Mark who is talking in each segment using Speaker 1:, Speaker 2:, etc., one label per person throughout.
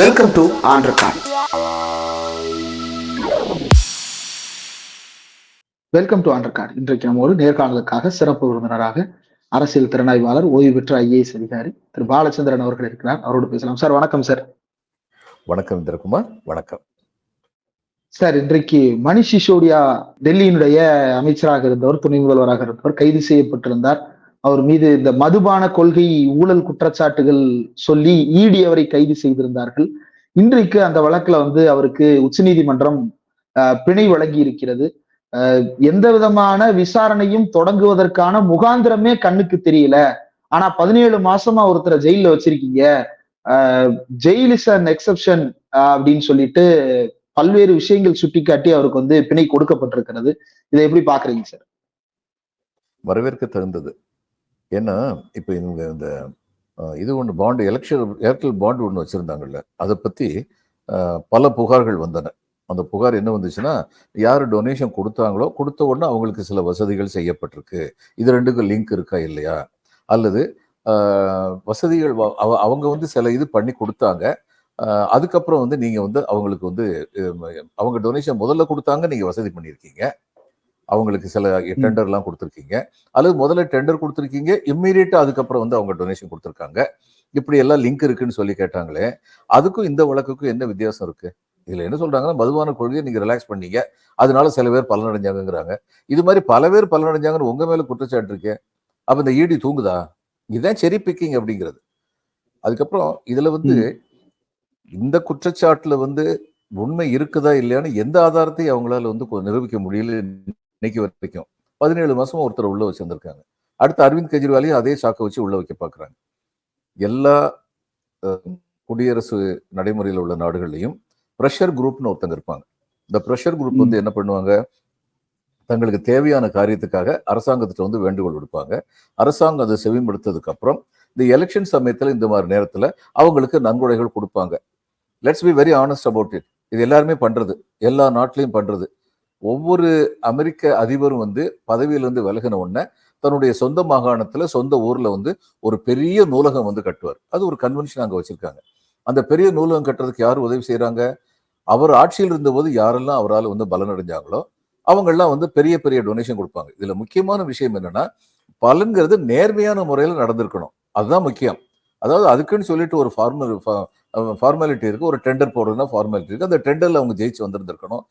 Speaker 1: Welcome to ஆண்ட்ரகான் welcome to ஆண்டர்கார்டு இன்றைக்கு நம்ம ஒரு நேர்காணலுக்காக சிறப்பு விருந்தினராக அரசியல் திறனாய்வாளர் ஓய்வு பெற்ற ஐஏஎஸ் அதிகாரி திரு பாலச்சந்திரன் அவர்கள் இருக்கிறார். அவரோடு பேசலாம். சார் வணக்கம் சார்.
Speaker 2: வணக்கம் இந்திரகுமார். வணக்கம்.
Speaker 1: சார் இன்றைக்கு மணிஷ் சிசோடியா டெல்லியினுடைய அமைச்சராக இருந்தவர் துணை முதல்வராக இருந்தவர் கைது செய்யப்பட்டிருந்தார். அவர் மீது இந்த மதுபான கொள்கை ஊழல் குற்றச்சாட்டுகள் சொல்லி ஈடி அவரை கைது செய்திருந்தார்கள். இன்றைக்கு அந்த வழக்குல வந்து அவருக்கு உச்சநீதிமன்றம் பிணை வழங்கி இருக்கிறது. எந்த விதமான விசாரணையும் தொடங்குவதற்கான முகாந்திரமே கண்ணுக்கு தெரியல. ஆனா பதினேழு மாசமா ஒருத்தரை ஜெயில வச்சிருக்கீங்க. ஜெயில் இஸ் அன் எக்ஸப்ஷன் அப்படின்னு சொல்லிட்டு பல்வேறு விஷயங்கள் சுட்டிக்காட்டி அவருக்கு வந்து பிணை கொடுக்கப்பட்டிருக்கிறது. இதை எப்படி பாக்குறீங்க சார்?
Speaker 2: வரவேற்க தகுந்தது ஏன்னா இப்போ இவங்க இந்த இது ஒன்று பாண்டு எலெக்ஷன் ஏர்டெல் பாண்டு ஒன்று வச்சுருந்தாங்கல்ல அதை பற்றி பல புகார்கள் வந்தன. அந்த புகார் என்ன வந்துச்சுன்னா யார் டொனேஷன் கொடுத்தாங்களோ கொடுத்த உடனே அவங்களுக்கு சில வசதிகள் செய்யப்பட்டிருக்கு. இது ரெண்டுக்கும் லிங்க் இருக்கா இல்லையா? அல்லது வசதிகள் அவ- அவங்க வந்து சில இது பண்ணி கொடுத்தாங்க. அதுக்கப்புறம் வந்து நீங்கள் வந்து அவங்களுக்கு வந்து அவங்க டொனேஷன் முதல்ல கொடுத்தாங்க நீங்கள் வசதி பண்ணியிருக்கீங்க. அவங்களுக்கு சில டெண்டர்லாம் கொடுத்துருக்கீங்க. அல்லது முதல்ல டெண்டர் கொடுத்துருக்கீங்க இம்மீடியட்டா அதுக்கப்புறம் வந்து அவங்க டொனேஷன் கொடுத்துருக்காங்க. இப்படி எல்லாம் லிங்க் இருக்குன்னு சொல்லி கேட்டாங்களே அதுக்கும் இந்த வழக்குக்கும் என்ன வித்தியாசம் இருக்கு? இதுல என்ன சொல்றாங்கன்னா மதுபான கொள்கையை நீங்க ரிலாக்ஸ் பண்ணீங்க அதனால சில பேர் பலனடைஞ்சாங்கங்கிறாங்க. இது மாதிரி பல பேர் பலனடைஞ்சாங்கன்னு உங்க மேல குற்றச்சாட்டு இருக்கே அப்ப இந்த ஈடி தூங்குதா? இதுதான் செரி பிக்கிங் அப்படிங்கிறது. அதுக்கப்புறம் இதுல வந்து இந்த குற்றச்சாட்டுல வந்து உண்மை இருக்குதா இல்லையான்னு எந்த ஆதாரத்தையும் அவங்களால வந்து நிரூபிக்க முடியல. இன்னைக்கு வரைக்கும் பதினேழு மாசமா ஒருத்தர் உள்ள வச்சிருந்திருக்காங்க. அடுத்து அரவிந்த் கெஜ்ரிவாலையும் அதே சாக்கை வச்சு உள்ள வைக்க பார்க்குறாங்க எல்லா குடியரசு நடைமுறையில் உள்ள நாடுகள்லையும் ப்ரெஷர் குரூப்னு ஒருத்தங்க இருப்பாங்க. இந்த ப்ரெஷர் குரூப் வந்து என்ன பண்ணுவாங்க? தங்களுக்கு தேவையான காரியத்துக்காக அரசாங்கத்திட்ட வந்து வேண்டுகோள் விடுப்பாங்க. அரசாங்கம் அதை செவிமடுத்ததுக்கு அப்புறம் இந்த எலெக்ஷன் சமயத்துல இந்த மாதிரி நேரத்துல அவங்களுக்கு நன்கொடைகள் கொடுப்பாங்க. Let's be very honest about it இது எல்லாருமே பண்றது. எல்லா நாட்டிலையும் பண்றது. ஒவ்வொரு அமெரிக்க அதிபரும் வந்து பதவியிலிருந்து விலகின உடனே தன்னுடைய சொந்த மாகாணத்துல சொந்த ஊர்ல வந்து ஒரு பெரிய நூலகம் வந்து கட்டுவார். அது ஒரு கன்வென்ஷன் அங்க வச்சிருக்காங்க. அந்த பெரிய நூலகம் கட்டுறதுக்கு யார் உதவி செய்கிறாங்க அவர் ஆட்சியில் இருந்தபோது யாரெல்லாம் அவரால் வந்து பலனடைஞ்சாங்களோ அவங்கெல்லாம் வந்து பெரிய பெரிய டொனேஷன் கொடுப்பாங்க. இதுல முக்கியமான விஷயம் என்னன்னா பலன்கிறது நேர்மையான முறையில் நடந்திருக்கணும். அதுதான் முக்கியம். அதாவது அதுக்குன்னு சொல்லிட்டு ஒரு ஃபார்மல் ஃபார்மாலிட்டி இருக்கு. ஒரு டெண்டர் போடுறதுன்னா ஃபார்மாலிட்டி இருக்கு. அந்த டெண்டர்ல அவங்க ஜெயிச்சு வந்திருந்திருக்கணும்.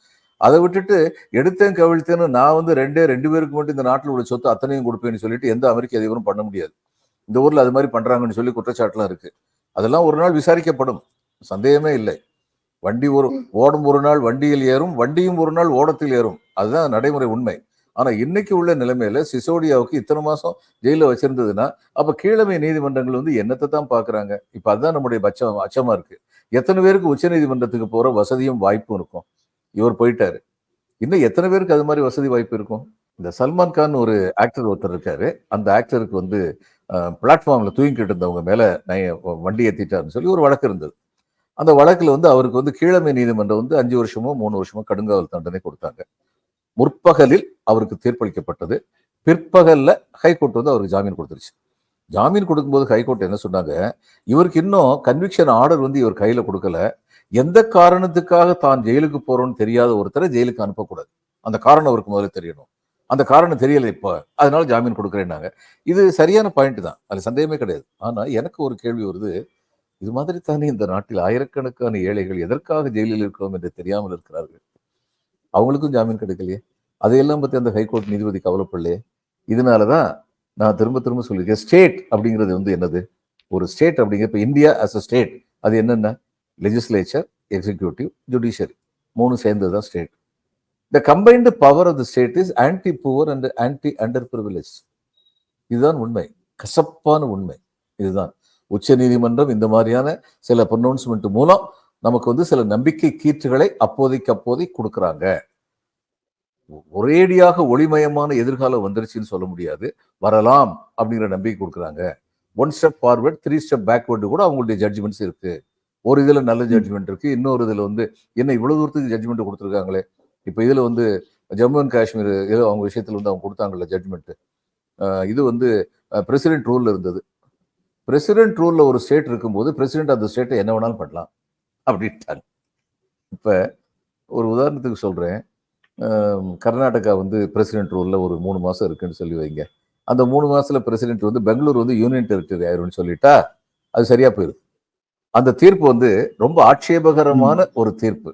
Speaker 2: அதை விட்டுட்டு எடுத்தேன் கவிழ்த்தேன்னு நான் வந்து ரெண்டே ரெண்டு பேருக்கு மட்டும் இந்த நாட்டில் உள்ள சொத்து அத்தனையும் கொடுப்பேன்னு சொல்லிட்டு எந்த அமெரிக்க அதிபரும் பண்ண முடியாது. இந்த ஊர்ல அது மாதிரி பண்றாங்கன்னு சொல்லி குற்றச்சாட்டுலாம் இருக்கு. அதெல்லாம் ஒரு நாள் விசாரிக்கப்படும். சந்தேகமே இல்லை. வண்டி ஒரு ஓடும் ஒரு நாள் வண்டியில் ஏறும் வண்டியும் ஒரு நாள் ஓடத்தில் ஏறும். அதுதான் நடைமுறை உண்மை. ஆனா இன்னைக்கு உள்ள நிலைமையில சிசோடியாவுக்கு இத்தனை மாசம் ஜெயில வச்சிருந்ததுன்னா அப்ப கீழமை நீதிமன்றங்கள் வந்து என்னத்தை தான் பாக்குறாங்க? இப்ப அதுதான் நம்முடைய பட்சம் அச்சமா இருக்கு. எத்தனை பேருக்கு உச்ச நீதிமன்றத்துக்கு போற வசதியும் வாய்ப்பும் இருக்கும். இவர் போயிட்டாரு. இன்னும் எத்தனை பேருக்கு அது மாதிரி வசதி வாய்ப்பு இருக்கும்? இந்த சல்மான் கான் ஒரு ஆக்டர் ஒருத்தர் இருக்காரு. அந்த ஆக்டருக்கு வந்து பிளாட்ஃபார்மில் தூங்கிக்கிட்டு இருந்தவங்க மேலே நய- வண்டி ஏற்றிட்டாருன்னு சொல்லி ஒரு வழக்கு இருந்தது. அந்த வழக்கில் வந்து அவருக்கு வந்து கீழமை நீதிமன்றம் வந்து அஞ்சு வருஷமோ மூணு வருஷமோ கடுங்காவல் தண்டனை கொடுத்தாங்க. முற்பகலில் அவருக்கு தீர்ப்பளிக்கப்பட்டது. பிற்பகலில் ஹைகோர்ட் வந்து அவருக்கு ஜாமீன் கொடுத்துருச்சு. ஜாமீன் கொடுக்கும்போது ஹைகோர்ட் என்ன சொன்னாங்க? இவருக்கு இன்னும் கன்விக்ஷன் ஆர்டர் வந்து இவர் கையில் கொடுக்கல. எந்த காரணத்துக்காக தான் ஜெயிலுக்கு போறோம்னு தெரியாத ஒருத்தரை ஜெயிலுக்கு அனுப்பக்கூடாது. அந்த காரணம் அவருக்கு முதல்ல தெரியணும். அந்த காரணம் தெரியல இப்போ. அதனால ஜாமீன் கொடுக்குறேன்னாங்க. இது சரியான பாயிண்ட் தான். அது சந்தேகமே கிடையாது. ஆனா எனக்கு ஒரு கேள்வி வருது. இது மாதிரி தானே இந்த நாட்டில் ஆயிரக்கணக்கான ஏழைகள் எதற்காக ஜெயிலில் இருக்கிறோம் என்று தெரியாமல் இருக்கிறார்கள்? அவங்களுக்கும் ஜாமீன் கிடைக்கலையே. அதையெல்லாம் பத்தி அந்த ஹைகோர்ட் நீதிபதி கவலைப்படலையே. இதனாலதான் நான் திரும்ப திரும்ப சொல்லியிருக்கேன். ஸ்டேட் அப்படிங்கிறது வந்து என்னது? ஒரு ஸ்டேட் அப்படிங்கிற இப்போ இந்தியா அஸ் அ ஸ்டேட் அது என்னென்ன? லெஜிஸ்லேச்சர் எக்ஸிக்யூட்டிவ் ஜுடிஷியரி மூணு சேர்ந்தது தான் state the combined power of the state is anti poor and anti under privilege இதுதான் உண்மை. கசப்பான உண்மை. இதுதான். உச்ச நீதிமன்றம் இந்த மாதிரியான சில ப்ரொனவுன்ஸ்மெண்ட் மூலம் நமக்கு வந்து சில நம்பிக்கை கீற்றுகளை அப்போதைக்கு அப்போதை கொடுக்குறாங்க. ஒரேடியாக ஒளிமயமான எதிர்காலம் வந்துருச்சுன்னு சொல்ல முடியாது. வரலாம் அப்படிங்கிற நம்பிக்கை கொடுக்குறாங்க. One step forward three step backward கூட அவங்களுடைய ஜட்ஜ்மெண்ட்ஸ் இருக்குது ஒரு இதுல நல்ல ஜட்ஜ்மெண்ட் இருக்கு இன்னொரு இதுல வந்து என்ன இவ்வளவு தூரத்துக்கு ஜட்ஜ்மெண்ட் கொடுத்துருக்காங்களே? இப்போ இதுல வந்து ஜம்மு அண்ட் காஷ்மீர் ஏதோ அவங்க விஷயத்துல வந்து அவங்க கொடுத்தாங்கல்ல ஜட்ஜ்மெண்ட் இது வந்து பிரசிடென்ட் ரூல்ல இருந்தது. பிரசிடென்ட் ரூல்ல ஒரு ஸ்டேட் இருக்கும்போது பிரசிடென்ட் அந்த ஸ்டேட்டை என்ன வேணாலும் பண்ணலாம் அப்படின்ட்டாங்க. இப்ப ஒரு உதாரணத்துக்கு சொல்றேன். ஆம், கர்நாடகா வந்து பிரசிடென்ட் ரூல்ல ஒரு மூணு மாசம் இருக்குன்னு சொல்லி வைங்க. அந்த மூணு மாசத்துல பிரசிடென்ட் வந்து பெங்களூர் வந்து யூனியன் டெரிட்டரி ஆயிரும்னு சொல்லிட்டா அது சரியா போயிடும் அந்த தீர்ப்பு வந்து ரொம்ப ஆட்சேபகரமான ஒரு தீர்ப்பு.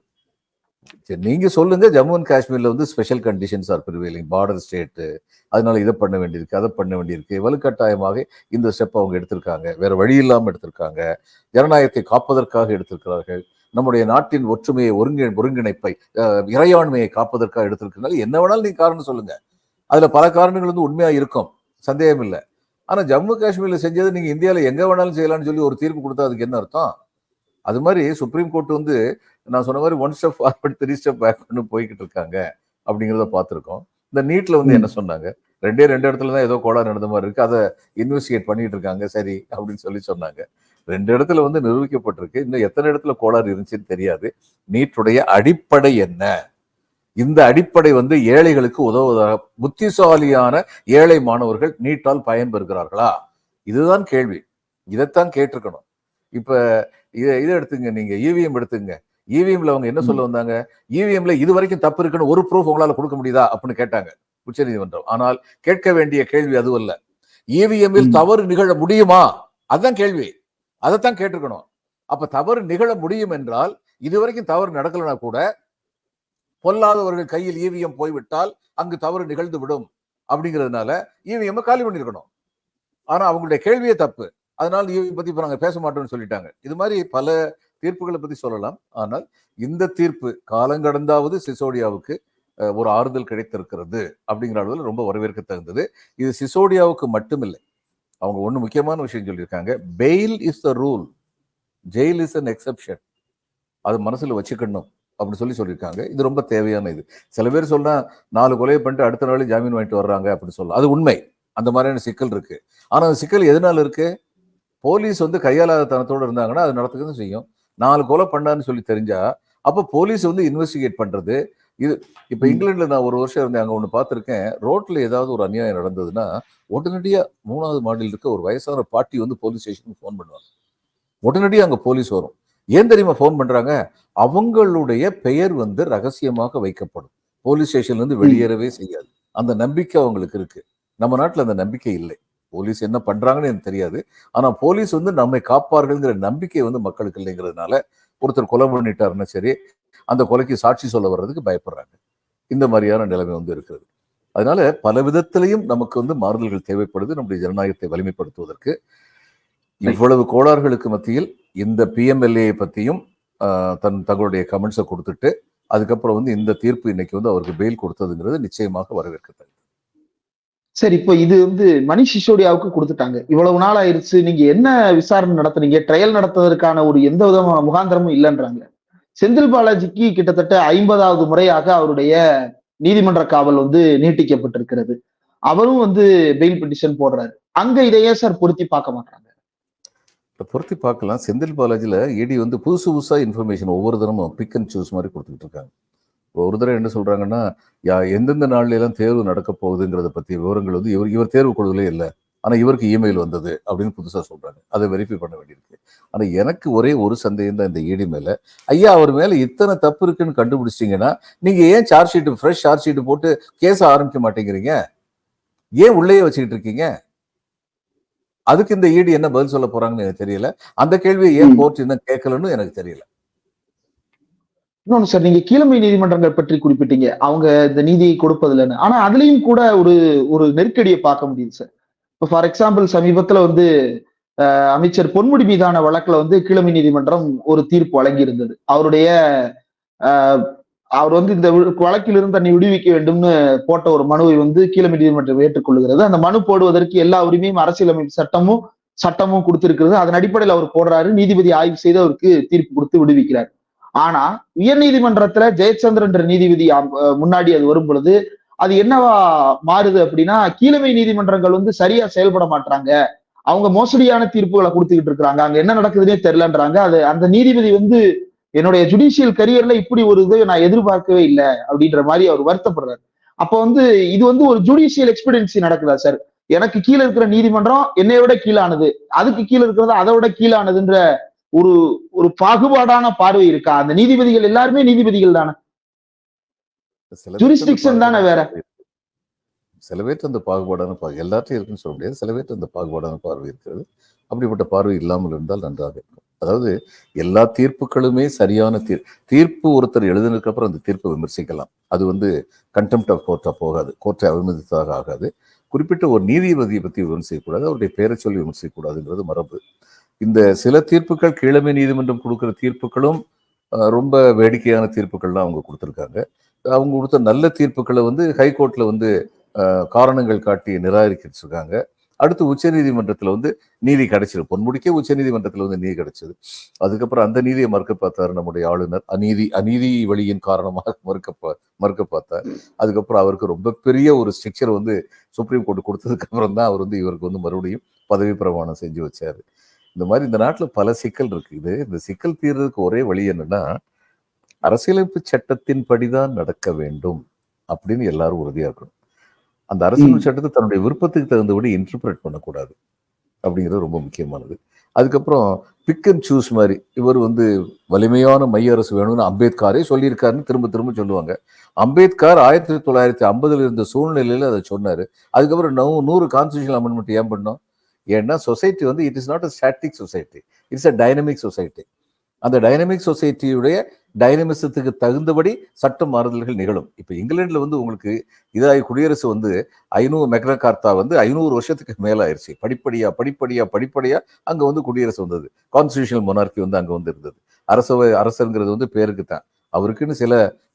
Speaker 2: சரி, நீங்க சொல்லுங்க. ஜம்மு அண்ட் காஷ்மீர்ல வந்து special conditions are prevailing border state அதனால இதை பண்ண வேண்டியிருக்கு அதை பண்ண வேண்டியிருக்கு. வலுக்கட்டாயமாக இந்த ஸ்டெப் அவங்க எடுத்திருக்காங்க. வேற வழி இல்லாம எடுத்திருக்காங்க. ஜனநாயகத்தை காப்பதற்காக எடுத்திருக்கிறார்கள். நம்முடைய நாட்டின் ஒற்றுமையை ஒருங்கி ஒருங்கிணைப்பை இறையாண்மையை காப்பதற்காக எடுத்திருக்கிறதுனால என்ன வேணாலும் நீங்க காரணம் சொல்லுங்க. அதுல பல காரணங்கள் வந்து உண்மையா இருக்கும். சந்தேகம் இல்லை ஆனால் ஜம்மு காஷ்மீரில் செஞ்சது நீங்கள் இந்தியாவில் எங்கே வேணாலும் செய்யலாம்னு சொல்லி ஒரு தீர்ப்பு கொடுத்தா அதுக்கு என்ன அர்த்தம்? அது மாதிரி சுப்ரீம் கோர்ட் வந்து நான் சொன்ன மாதிரி one step forward three step பேக்னு போய்கிட்டு இருக்காங்க அப்படிங்கிறத பார்த்துருக்கோம். இந்த நீட்டில் வந்து என்ன சொன்னாங்க? ரெண்டே ரெண்டு இடத்துல தான் ஏதோ கோளாறு நடந்த மாதிரி இருக்கு. அதை இன்வெஸ்டிகேட் பண்ணிட்டு இருக்காங்க. சரி அப்படின்னு சொல்லி சொன்னாங்க. ரெண்டு இடத்துல வந்து நிரூபிக்கப்பட்டிருக்கு. இன்னும் எத்தனை இடத்துல கோளாறு இருந்துச்சுன்னு தெரியாது. நீட்டுடைய அடிப்படை என்ன? இந்த அடிப்படை வந்து ஏழைகளுக்கு உதவுவதாக புத்திசாலியான ஏழை மாணவர்கள் நீட்டால் பயன்பெறுகிறார்களா இதுதான் கேள்வி. இதைத்தான் கேட்டிருக்கணும். இப்ப இதை இதை எடுத்துங்க நீங்க இவிஎம் எடுத்துங்க. இவிஎம்ல அவங்க என்ன சொல்ல வந்தாங்க? இவிஎம்ல இது வரைக்கும் தப்பு இருக்குன்னு ஒரு ப்ரூஃப் உங்களால கொடுக்க முடியுதா? அப்படின்னு கேட்டாங்க. உச்சநீதிமன்றம். ஆனால் கேட்க வேண்டிய கேள்வி அதுவல்ல இவிஎம்மில். தவறு நிகழ முடியுமா? அதுதான் கேள்வி. அதைத்தான் கேட்டிருக்கணும். அப்ப தவறு நிகழ முடியும் என்றால் இதுவரைக்கும் தவறு நடக்கலனா கூட பொல்லாதவர்கள் கையில் இவிஎம் போய்விட்டால் அங்கு தவறு நிகழ்ந்து விடும் அப்படிங்கிறதுனால இவிஎம் காலி பண்ணியிருக்கணும். ஆனால் அவங்களுடைய கேள்வியே தப்பு. அதனால இவிஎம் பற்றி இப்போ நாங்கள் பேச மாட்டோம்னு சொல்லிட்டாங்க. இது மாதிரி பல தீர்ப்புகளை பற்றி சொல்லலாம். ஆனால் இந்த தீர்ப்பு காலங்கடந்தாவது சிசோடியாவுக்கு ஒரு ஆறுதல் கிடைத்திருக்கிறது அப்படிங்கிற அளவில் ரொம்ப வரவேற்க தகுந்தது. இது சிசோடியாவுக்கு மட்டுமில்லை. அவங்க ஒன்று முக்கியமான விஷயம் சொல்லியிருக்காங்க. Bail is the rule jail is an exception அது மனசில் வச்சுக்கணும். அப்படின்னு சொல்லி சொல்லியிருக்காங்க. இது ரொம்ப தேவையான இது. சில பேர் சொன்னா நாலு கொலையை பண்ணிட்டு அடுத்த நாள் ஜாமீன் வாங்கிட்டு வர்றாங்க அப்படின்னு சொல்லலாம். அது உண்மை. அந்த மாதிரியான சிக்கல் இருக்கு. ஆனா அந்த சிக்கல் எதனால இருக்கு? போலீஸ் வந்து கையாளாத தனத்தோட இருந்தாங்கன்னா அது நடத்துக்க செய்யும். நாலு கொலை பண்ணான்னு சொல்லி தெரிஞ்சா அப்ப போலீஸ் வந்து இன்வெஸ்டிகேட் பண்றது. இது இப்ப
Speaker 1: ம்.
Speaker 2: இங்கிலாந்துல நான் ஒரு வருஷம் இருந்தேன். அங்க ஒண்ணு பார்த்திருக்கேன். ரோட்ல ஏதாவது ஒரு அநியாயம் நடந்ததுன்னா உடனடியா மூணாவது மாடியில் இருக்க ஒரு வயசான பாட்டி வந்து போலீஸ் ஸ்டேஷனுக்கு ஃபோன் பண்ணுவாங்க. உடனடியா அங்க போலீஸ் வரும். ஏன் தெரியுமா ஃபோன் பண்றாங்க? அவங்களுடைய பெயர் வந்து ரகசியமாக வைக்கப்படும். போலீஸ் ஸ்டேஷன்ல இருந்து வெளியேறவே செய்யாது. அந்த நம்பிக்கை அவங்களுக்கு இருக்கு. நம்ம நாட்டுல அந்த நம்பிக்கை இல்லை. போலீஸ் என்ன பண்றாங்கன்னு எனக்கு தெரியாது. ஆனா போலீஸ் வந்து நம்மை காப்பார்கள்ங்கிற நம்பிக்கை வந்து மக்களுக்கு இல்லைங்கிறதுனால ஒருத்தர் கொலை பண்ணிட்டாருன்னா சரி அந்த கொலைக்கு சாட்சி சொல்ல வர்றதுக்கு பயப்படுறாங்க. இந்த மாதிரியான நிலைமை வந்து இருக்கிறது. அதனால பல விதத்திலையும் நமக்கு வந்து மாறுதல்கள் தேவைப்படுது. நம்முடைய ஜனநாயகத்தை வலிமைப்படுத்துவதற்கு இவ்வளவு கோளாறுகளுக்கு மத்தியில் இந்த பிஎம்எல்ஏ பத்தியும் ஆஹ், தன் தங்களுடைய கமெண்ட்ஸை கொடுத்துட்டு அதுக்கப்புறம் வந்து இந்த தீர்ப்பு இன்னைக்கு வந்து அவருக்கு பெயில் கொடுத்ததுங்கிறது நிச்சயமாக வரவேற்கத்தக்கது.
Speaker 1: சரி இப்போ இது வந்து மணிஷ் சிசோடியாவுக்கு கொடுத்துட்டாங்க. இவ்வளவு நாள் ஆயிருச்சு நீங்க என்ன விசாரணை நடத்துனீங்க? ட்ரையல் நடத்துவதற்கான ஒரு எந்த விதமான முகாந்திரமும் இல்லைன்றாங்க. செந்தில் பாலாஜிக்கு கிட்டத்தட்ட ஐம்பதாவது முறையாக அவருடைய நீதிமன்ற காவல் வந்து நீட்டிக்கப்பட்டிருக்கிறது. அவரும் வந்து பெயில் பெட்டிஷன் போடுறாரு. அங்க இதையே சார் பொருத்தி பார்க்க மாட்டாங்க
Speaker 2: இப்போ பொருத்தி பார்க்கலாம். செந்தில் பாலாஜியில் இடி வந்து புதுசு புதுசாக இன்ஃபர்மேஷன் ஒவ்வொரு தினமும் பிக் அண்ட் சூஸ் மாதிரி கொடுத்துக்கிட்டு இருக்காங்க. ஒரு தடவை என்ன சொல்கிறாங்கன்னா யா எந்தெந்த நாள்லாம் தேர்வு நடக்க போகுதுங்கிறத பற்றி விவரங்கள் வந்து இவர் இவர் தேர்வு குழுவிலே இல்லை. ஆனால் இவருக்கு இமெயில் வந்தது அப்படின்னு புதுசாக சொல்கிறாங்க அதை வெரிஃபை பண்ண வேண்டியிருக்கு. ஆனால் எனக்கு ஒரே ஒரு சந்தேகம் தான் இந்த இடி மேலே. ஐயா அவர் மேலே இத்தனை தப்பு இருக்குன்னு கண்டுபிடிச்சிங்கன்னா நீங்கள் ஏன் charge sheet fresh charge sheet போட்டு கேஸை ஆரம்பிக்க மாட்டேங்கிறீங்க? ஏன் உள்ளேயே வச்சுக்கிட்டு இருக்கீங்க? அதுக்கு இந்த ஈடி என்ன பதில் சொல்ல போறாங்கன்னு எனக்கு தெரியல. அந்த கேள்வியை ஏன். கோர்ட் இன்னும் கேட்கலன்னு எனக்கு தெரியல.
Speaker 1: இன்னொன்னு சார் நீங்க கீழமை நீதிமன்றங்கள் பற்றி குறிப்பிட்டீங்க. அவங்க இந்த நீதியை கொடுப்பதில்லைன்னு. ஆனா அதுலயும் கூட ஒரு ஒரு நெருக்கடியை பார்க்க முடியுது சார். இப்போ ஃபார் எக்ஸாம்பிள் சமீபத்துல வந்து அமைச்சர் பொன்முடி மீதான வழக்குல வந்து கீழமை நீதிமன்றம் ஒரு தீர்ப்பு வழங்கி இருந்தது அவருடைய அவர் வந்து இந்த வழக்கிலிருந்து தன்னை விடுவிக்க வேண்டும்னு போட்ட ஒரு மனுவை வந்து கீழமை நீதிமன்றம் ஏற்றுக்கொள்கிறது. அந்த மனு போடுவதற்கு எல்லா உரிமையும் அரசியலமைப்பு சட்டமும் சட்டமும் கொடுத்திருக்கிறது. அதன் அடிப்படையில் அவர் போடுறாரு. நீதிபதி ஆய்வு செய்து அவருக்கு தீர்ப்பு கொடுத்து விடுவிக்கிறார். ஆனா உயர் நீதிமன்றத்துல ஜெயச்சந்திரன் நீதிபதி முன்னாடி அது வரும் பொழுது அது என்னவா மாறுது அப்படின்னா கீழமை நீதிமன்றங்கள் வந்து சரியா செயல்பட மாட்டாங்க அவங்க மோசடியான தீர்ப்புகளை கொடுத்துக்கிட்டு இருக்காங்க அங்க என்ன நடக்குதுன்னே தெரியலன்றாங்க. அது அந்த நீதிபதி வந்து என்னுடைய ஜுடிஷியல் கரியர்ல இப்படி ஒரு இது நான் எதிர்பார்க்கவே இல்லை அப்படின்ற மாதிரி அவர் வருத்தப்படுறாரு. அப்ப வந்து இது வந்து ஒரு ஜுடிஷியல் எக்ஸ்பீரியன்சி நடக்குதா சார் எனக்கு கீழே இருக்கிற நீதிமன்றம் என்னை விட கீழானது. அதுக்கு கீழே இருக்கிறது அதை விட கீழானதுன்ற ஒரு ஒரு பாகுபாடான பார்வை இருக்கா? அந்த நீதிபதிகள் எல்லாருமே நீதிபதிகள் தானே? Jurisdiction தானே வேற.
Speaker 2: சில பேர்ட்டு அந்த பாகுபாடான பார்வை எல்லாத்தையும் இருக்குன்னு சொல்ல முடியாது. சில பேர்ட்டு அந்த பாகுபாடான பார்வை இருக்கிறது. அப்படிப்பட்ட பார்வை இல்லாமல் இருந்தால் நன்றாக இருக்கும். அதாவது எல்லா தீர்ப்புகளுமே சரியான தீர் தீர்ப்பு ஒருத்தர் எழுதினதுக்கு அப்புறம் அந்த தீர்ப்பை விமர்சிக்கலாம். அது வந்து கண்டெம்ட் ஆஃப் கோர்ட்டாக போகாது. கோர்ட்டை அவமதித்ததாக ஆகாது. குறிப்பிட்ட ஒரு நீதிபதியை பற்றி விமர்சிக்கக்கூடாது. அவருடைய பெயரை சொல்லி விமர்சிக்கக்கூடாதுங்கிறது மரபு. இந்த சில தீர்ப்புகள் கீழமை நீதிமன்றம் கொடுக்குற தீர்ப்புகளும் ரொம்ப வேடிக்கையான தீர்ப்புகள்லாம் அவங்க கொடுத்துருக்காங்க. அவங்க கொடுத்த நல்ல தீர்ப்புகளை வந்து ஹைகோர்ட்டில் வந்து காரணங்கள் காட்டி நிராகரிக்கிட்டு இருக்காங்க அடுத்து உச்சநீதிமன்றத்தில் வந்து நீதி கிடைச்சது பொன்முடிக்கே உச்சநீதிமன்றத்துல வந்து நீதி கிடைச்சது. அதுக்கப்புறம் அந்த நீதியை மறுக்க பார்த்தார் நம்முடைய ஆளுநர். அநீதி அநீதி வழியின் காரணமாக மறுக்க பா- மறுக்க பார்த்தார். அதுக்கப்புறம் அவருக்கு ரொம்ப பெரிய ஒரு ஸ்ட்ரக்சர் வந்து சுப்ரீம் கோர்ட் கொடுத்ததுக்கு அப்புறம் தான் அவர் வந்து இவருக்கு வந்து மறுபடியும் பதவி பிரமாணம் செஞ்சு வச்சாரு. இந்த மாதிரி இந்த நாட்டில் பல சிக்கல் இருக்குது. இந்த சிக்கல் தீர்றதுக்கு ஒரே வழி என்னன்னா அரசியலமைப்பு சட்டத்தின் படிதான் நடக்க வேண்டும் அப்படின்னு எல்லாரும் உறுதியாக இருக்கணும். அந்த அரசியலமைப்பு சட்டத்தை தன்னுடைய விருப்பத்துக்கு தகுந்தபடி இன்டர்பிரட் பண்ணக்கூடாது. அப்படிங்கிறது ரொம்ப முக்கியமானது. அதுக்கப்புறம் பிக் அண்ட் சூஸ் மாதிரி இவர் வந்து வலிமையான மைய அரசு வேணும்னு அம்பேத்கரே சொல்லியிருக்காருன்னு திரும்ப திரும்ப சொல்லுவாங்க. அம்பேத்கர் ஆயிரத்தி தொள்ளாயிரத்தி ஐம்பதுல இருந்த சூழ்நிலையில அதை சொன்னாரு. அதுக்கப்புறம் நூ நூறு கான்ஸ்டியூஷன் அமெண்ட்மெண்ட் ஏன் பண்ணோம்? ஏன்னா சொசைட்டி வந்து it is not a static society it's a dynamic society அந்த டைனமிக் சொசைட்டியுடைய டைனமிசத்துக்கு தகுந்தபடி சட்ட மாறுதல்கள் நிகழும். இப்போ இங்கிலாண்டில் வந்து உங்களுக்கு இதாகி குடியரசு வந்து ஐநூறு மெக்ன கார்த்தா வந்து ஐநூறு வருஷத்துக்கு மேலே ஆயிடுச்சு படிப்படியாக படிப்படியாக படிப்படியாக அங்கே வந்து குடியரசு வந்தது. கான்ஸ்டியூஷனல் மொனார்கி வந்து அங்கே வந்து இருந்தது அரசவை அரசருங்கிறது வந்து பேருக்கு தான் அவருக்குன்னு சில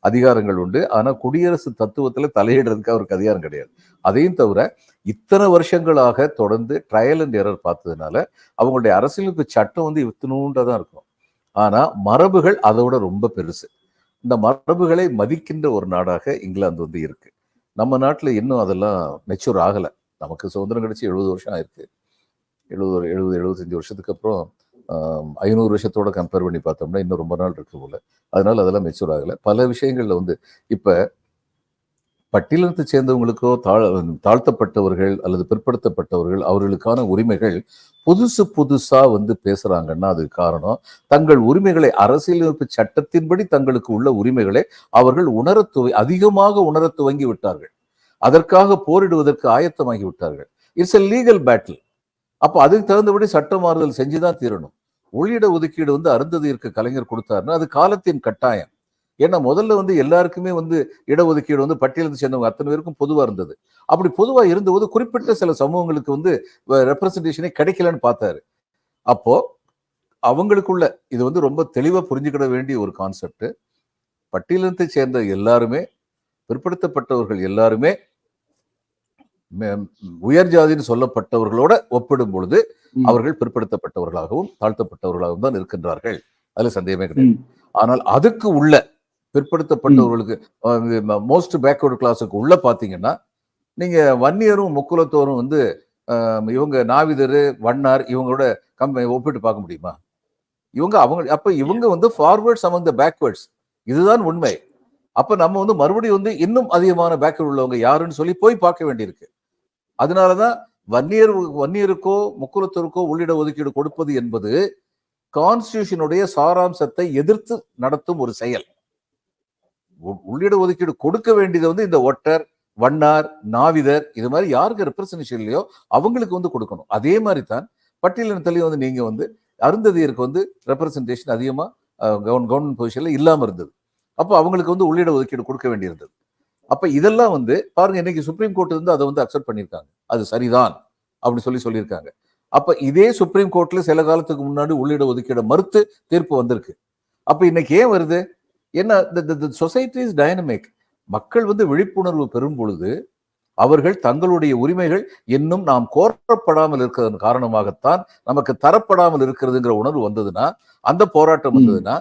Speaker 2: அதிகாரங்கள் உண்டு. ஆனால் குடியரசு தத்துவத்தில் தலையிடுறதுக்கு அவருக்கு அதிகாரம் கிடையாது. அதையும் தவிர இத்தனை வருஷங்களாக தொடர்ந்து ட்ரையல் அண்ட் எரர் பார்த்ததுனால அவங்களுடைய அரசியலமைப்பு சட்டம் வந்து இத்தினூண்டா தான் இருக்கும். ஆனால் மரபுகள் அதோட ரொம்ப பெருசு. இந்த மரபுகளை மதிக்கின்ற ஒரு நாடாக இங்கிலாந்து வந்து இருக்கு. நம்ம நாட்டில் இன்னும் அதெல்லாம் மெச்சூர் ஆகலை. நமக்கு சுதந்திரம் கிடைச்சி எழுபது வருஷம் ஆயிருக்கு. எழுபது எழுபது எழுபத்தஞ்சு வருஷத்துக்கு அப்புறம் ஐநூறு வருஷத்தோட கம்பேர் பண்ணி பார்த்தோம்னா இன்னும் ரொம்ப நாள் இருக்கு போல. அதனால அதெல்லாம் மெச்சூர் ஆகலை. பல விஷயங்களில் வந்து இப்போ பட்டியலினத்தை சேர்ந்தவங்களுக்கோ தாழ் தாழ்த்தப்பட்டவர்கள் அல்லது பிற்படுத்தப்பட்டவர்கள் அவர்களுக்கான உரிமைகள் புதுசு புதுசா வந்து பேசுறாங்கன்னா அதுக்கு காரணம். தங்கள் உரிமைகளை அரசியலமைப்பு சட்டத்தின்படி தங்களுக்கு உள்ள உரிமைகளை அவர்கள் உணரத் துவை அதிகமாக உணரத் துவங்கி விட்டார்கள். அதற்காக போரிடுவதற்கு ஆயத்தமாகி விட்டார்கள். இட்ஸ் எ லீகல் பேட்டில் அப்போ அதுக்கு தகுந்தபடி சட்ட மாறுதல் செஞ்சுதான் தீரணும். உள்ளிட ஒதுக்கீடு வந்து அருந்ததிற்கு கலைஞர் கொடுத்தாருன்னா அது காலத்தின் கட்டாயம். ஏன்னா முதல்ல வந்து எல்லாருக்குமே வந்து இடஒதுக்கீடு வந்து பட்டியலிருந்து சேர்ந்தவங்க அத்தனை பேருக்கும் பொதுவா இருந்தது. அப்படி பொதுவா இருந்தபோது குறிப்பிட்ட சில சமூகங்களுக்கு வந்து ரெப்ரசன்டேஷனே கிடைக்கலன்னு பார்த்தாரு. அப்போ அவங்களுக்குள்ள இது வந்து ரொம்ப தெளிவா புரிஞ்சுக்கிட வேண்டிய ஒரு கான்செப்ட் பட்டியலினத்தை சேர்ந்த எல்லாருமே பிற்படுத்தப்பட்டவர்கள் எல்லாருமே உயர் ஜாதின்னு சொல்லப்பட்டவர்களோட ஒப்பிடும் பொழுது. அவர்கள் பிற்படுத்தப்பட்டவர்களாகவும் தாழ்த்தப்பட்டவர்களாகவும் தான் இருக்கின்றார்கள். அதுல சந்தேகமே கிடையாது. ஆனால் அதுக்கு உள்ள பிற்படுத்தப்பட்டவர்களுக்கு மோஸ்ட் பேக்வர்டு கிளாஸுக்கு உள்ள பாத்தீங்கன்னா நீங்க வன்னியரும் முக்குலத்தோரும் வந்து இவங்க நாவிதர் வண்ணார் இவங்களோட கம்ப ஒப்பிட்டு பார்க்க முடியுமா? இவங்க அவங்க அப்ப இவங்க வந்து ஃபார்வர்ட்ஸ் among த பேக்வேர்ட்ஸ் இதுதான் உண்மை. அப்ப நம்ம வந்து மறுபடியும் வந்து இன்னும் அதிகமான பேக்வர்ட் உள்ளவங்க யாருன்னு சொல்லி போய் பார்க்க வேண்டியிருக்கு. அதனாலதான் வன்னியர் வன்னியருக்கோ முக்குலத்தோருக்கோ உள்ளிட ஒதுக்கீடு கொடுப்பது என்பது கான்ஸ்டியூஷனுடைய சாராம்சத்தை எதிர்த்து நடத்தும் ஒரு செயல். உள்ளிட ஒதுக்கீடு கொடுக்க வேண்டியது வந்து இந்த ஒட்டர் வண்ணார் நாவிதர் இது மாதிரி யாருக்கு ரெப்ரசன்டேஷன் இல்லையோ அவங்களுக்கு வந்து கொடுக்கணும். அதே மாதிரி தான் பட்டியலினத்துலேயும் வந்து நீங்கள் வந்து அருந்ததியருக்கு வந்து ரெப்ரசன்டேஷன் அதிகமா கவர்மெண்ட் பொசிஷனில் இல்லாமல் இருந்தது. அப்போ அவங்களுக்கு வந்து உள்ளிட ஒதுக்கீடு கொடுக்க வேண்டியிருந்தது. அப்போ இதெல்லாம் வந்து பாருங்க இன்னைக்கு சுப்ரீம் கோர்ட் வந்து அதை வந்து அக்செப்ட் பண்ணியிருக்காங்க. அது சரிதான் அப்படின்னு சொல்லி சொல்லியிருக்காங்க. அப்போ இதே சுப்ரீம் கோர்ட்டில் சில காலத்துக்கு முன்னாடி உள்ளிட ஒதுக்கீடு மறுத்து தீர்ப்பு வந்திருக்கு. அப்போ இன்னைக்கு ஏன் வருது? என்ன சொசைட்டி இஸ் டைனமிக் மக்கள் வந்து விழிப்புணர்வு பெறும் பொழுது அவர்கள் தங்களுடைய உரிமைகள் இன்னும் நாம் கோரப்படாமல் இருக்கிறதன் காரணமாகத்தான் நமக்கு தரப்படாமல் இருக்கிறதுங்கிற உணர்வு வந்ததுன்னா அந்த போராட்டம். வந்ததுன்னா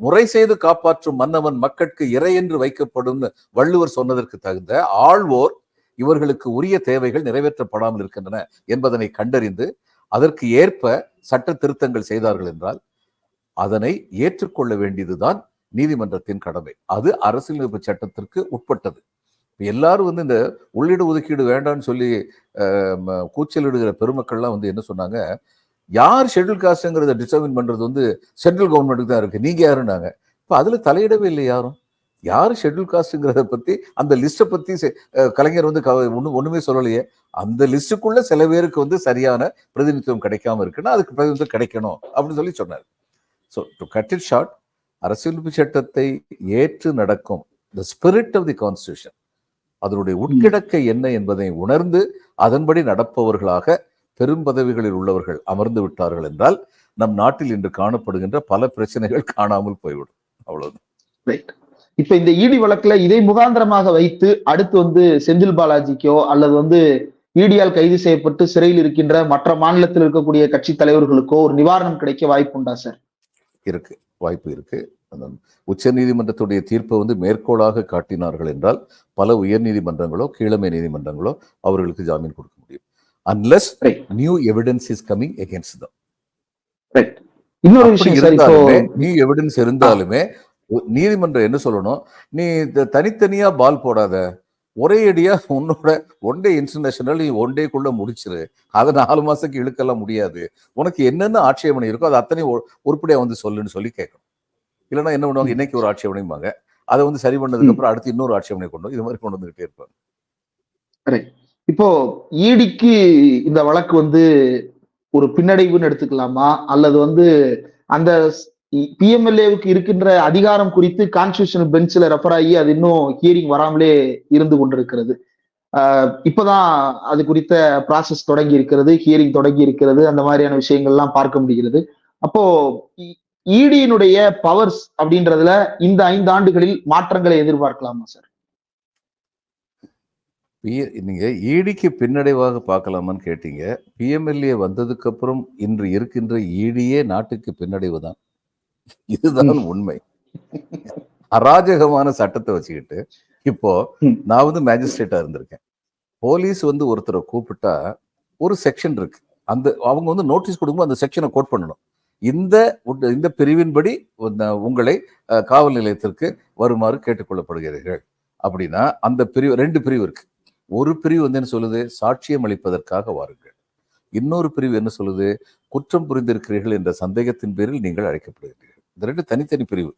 Speaker 2: முறை செய்து காப்பாற்றும் மன்னவன் மக்கட்கு இறை என்று வைக்கப்படும் வள்ளுவர் சொன்னதற்கு தகுந்த ஆள்வோர் இவர்களுக்கு உரிய தேவைகள் நிறைவேற்றப்படாமல் இருக்கின்றன என்பதனை கண்டறிந்து அதற்கு ஏற்ப சட்ட திருத்தங்கள் செய்தார்கள் என்றால் அதனை ஏற்றுக்கொள்ள வேண்டியதுதான் நீதிமன்றத்தின் கடமை. அது அரசியலமைப்பு சட்டத்திற்கு உட்பட்டது. இப்போ எல்லாரும் வந்து இந்த உள்ளிட ஒதுக்கீடு வேண்டாம்னு சொல்லி கூச்சலிடுகிற பெருமக்கள்லாம் வந்து என்ன சொன்னாங்க? யார் ஷெட்யூல் காஸ்ட்ங்கிறத டிட்டர்மின் பண்ணுறது வந்து சென்ட்ரல் கவர்மெண்ட்டுக்கு தான் இருக்கு. நீங்கள் யாருன்னாங்க? இப்போ அதில் தலையிடவே இல்லை யாரும். யார் ஷெட்யூல் காஸ்ட்டுங்கிறத பற்றி அந்த லிஸ்ட்டை பற்றி செ- கலைஞர் வந்து க- ஒன்று ஒன்றுமே சொல்லலையே. அந்த லிஸ்ட்டுக்குள்ளே சில பேருக்கு வந்து சரியான பிரதிநிதித்துவம் கிடைக்காம இருக்குன்னா அதுக்கு பிரதிநிதித்துவம் கிடைக்கணும் அப்படின்னு சொல்லி சொன்னார். So to cut it short அரசியலமைப்பு சட்டத்தை ஏற்று நடக்கும். The spirit of the constitution அதனுடைய உட்கிடக்கை என்ன என்பதை உணர்ந்து அதன்படி நடப்பவர்களாக பெரும் பதவிகளில் உள்ளவர்கள் அமர்ந்து விட்டார்கள் என்றால் நம் நாட்டில் இன்று காணப்படுகின்ற பல பிரச்சனைகள் காணாமல் போய்விடும். அவ்வளவுதான்.
Speaker 1: ரைட் இப்ப இந்த இடி வழக்குல இதை முகாந்திரமாக வைத்து அடுத்து வந்து செந்தில் பாலாஜிக்கோ அல்லது வந்து ஈடியால் கைது செய்யப்பட்டு சிறையில் இருக்கின்ற மற்ற மாநிலத்தில் இருக்கக்கூடிய கட்சி தலைவர்களுக்கோ ஒரு நிவாரணம் கிடைக்க வாய்ப்பு உண்டா சார்
Speaker 2: இருக்கு. வாய்ப்பு இருக்கு. அந்த உச்ச நீதிமன்றத்துடைய தீர்ப்பை வந்து மேற்கோளாக காட்டினார்கள் என்றால் பல உயர் நீதிமன்றங்களோ கீழமை நீதிமன்றங்களோ அவர்களுக்கு ஜாமீன் கொடுக்க முடியும். Unless. New evidence is coming against
Speaker 1: right இன்னொரு விஷயம்
Speaker 2: நியூ எவிடன்ஸ் இருந்தாலுமே நீதிமன்றம் என்ன சொல்லணும்? நீ தனித்தனியா பால் போடாத. ஒரே அடியா உன்னோட ஒன் டே இன்டர்நேஷனல் நீ ஒன் டேக்குள்ள முடிச்சிரு. அதை நாலு மாசத்துக்கு இழுக்கலாம் முடியாது. உனக்கு என்னென்ன ஆட்சேபனை இருக்கோ அது அத்தனை உருப்படியா வந்து சொல்லுன்னு சொல்லி கேட்கணும் இல்லைன்னா என்ன பண்ணுவாங்க? இன்னைக்கு ஒரு ஆட்சேபனைம்பாங்க. அதை வந்து சரி பண்ணதுக்கு அப்புறம் அடுத்து இன்னொரு ஆட்சேபனை கொண்டு வந்து இது மாதிரி கொண்டு வந்துகிட்டே இருப்பாங்க.
Speaker 1: இப்போ ஈடிக்கு இந்த வழக்கு வந்து ஒரு பின்னடைவுன்னு எடுத்துக்கலாமா? அல்லது வந்து அந்த பிஎம்எல்ஏவுக்கு இருக்கின்ற அதிகாரம் குறித்து கான்ஸ்டியூஷன் பெஞ்சில் ரெஃபர் ஆகி அது இன்னும் ஹியரிங் வராமலே இருந்து கொண்டிருக்கிறது. ஆஹ் இப்பதான் அது குறித்த ப்ராசஸ் தொடங்கி இருக்கிறது ஹியரிங் தொடங்கி இருக்கிறது அந்த மாதிரியான விஷயங்கள்லாம் பார்க்க முடிகிறது. அப்போ இடியினுடைய பவர்ஸ் அப்படின்றதுல இந்த ஐந்து ஆண்டுகளில் மாற்றங்களை எதிர்பார்க்கலாமா சார்
Speaker 2: பி- நீங்க ஈடிக்கு பின்னடைவாக பார்க்கலாமான்னு கேட்டீங்க. பிஎம்எல்ஏ வந்ததுக்கு அப்புறம் இன்று இருக்கின்ற இடியே நாட்டுக்கு பின்னடைவு தான் இதுதான் உண்மை. அராஜகமான சட்டத்தை வச்சுக்கிட்டு இப்போ. நான் வந்து மேஜிஸ்ட்ரேட்டா இருந்திருக்கேன். போலீஸ் வந்து ஒருத்தரை கூப்பிட்டா ஒரு செக்ஷன் இருக்கு. அந்த அவங்க வந்து நோட்டீஸ் கொடுக்கும்போது அந்த செக்ஷனை கோட் பண்ணணும். இந்த இந்த பிரிவின்படி உங்களை காவல் நிலையத்திற்கு வருமாறு கேட்டுக்கொள்ளப்படுகிறீர்கள். அப்படின்னா அந்த பிரிவு ரெண்டு பிரிவு இருக்கு. ஒரு பிரிவு வந்து என்ன சொல்லுது? சாட்சியம் அளிப்பதற்காக வாருங்கள். இன்னொரு பிரிவு என்ன சொல்லுது? குற்றம் புரிந்திருக்கிறீர்கள் என்ற சந்தேகத்தின் பேரில் நீங்கள் அழைக்கப்படுகிறீர்கள். இந்த ரெண்டு தனித்தனி பிரிவு.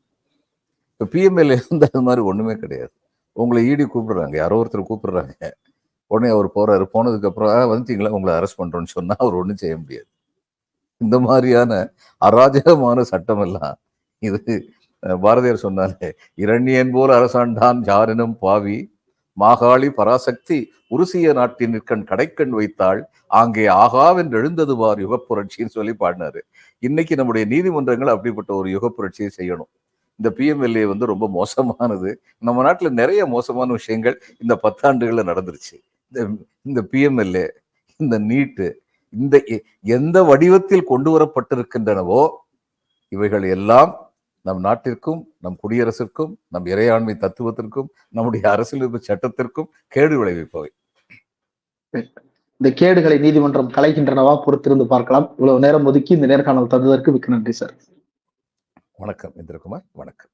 Speaker 2: இப்போ பிஎம்எல்ஏ வந்து அது மாதிரி ஒண்ணுமே கிடையாது. உங்களை ஈடி கூப்பிடுறாங்க. யாரோ ஒருத்தர் கூப்பிடுறாங்க. உடனே அவர் போறாரு. போனதுக்கு அப்புறம் வந்துட்டீங்களா? உங்களை அரெஸ்ட் பண்றோம்னு சொன்னா அவர் ஒன்றும் செய்ய முடியாது. இந்த மாதிரியான அராஜகமான சட்டம் எல்லாம் இது பாரதியார் சொன்னாலே இரண்யன் போல் அரசாண்டான் ஜாரினும் பாவி மாகாளி பராசக்தி உருசிய நாட்டின் நிற்கண் கடைக்கண் வைத்தாள். ஆங்கே ஆகாவென்று எழுந்தது வார் யுகப்புரட்சின்னு சொல்லி பாடினாரு. இன்னைக்கு நம்முடைய நீதிமன்றங்கள் அப்படிப்பட்ட ஒரு யுகப்புரட்சியை செய்யணும். இந்த பிஎம்எல்ஏ வந்து ரொம்ப மோசமானது. நம்ம நாட்டில் நிறைய மோசமான விஷயங்கள் இந்த பத்தாண்டுகளில் நடந்துருச்சு. இந்த இந்த பிஎம்எல்ஏ இந்த நீட்டு இந்த எ- எந்த வடிவத்தில் கொண்டு வரப்பட்டிருக்கின்றனவோ இவைகள் எல்லாம் நம் நாட்டிற்கும் நம் குடியரசிற்கும் நம் இறையாண்மை தத்துவத்திற்கும் நம்முடைய அரசியலமைப்பு சட்டத்திற்கும் கேடு விளைவிப்பவை.
Speaker 1: இந்த கேடுகளை நீதிமன்றம் கலைக்கின்றனவா பொறுத்திருந்து பார்க்கலாம். இவ்வளவு நேரம் ஒதுக்கி இந்த நேர்காணல் தந்ததற்கு மிக்க நன்றி சார்.
Speaker 2: வணக்கம் இந்திரகுமார். வணக்கம்.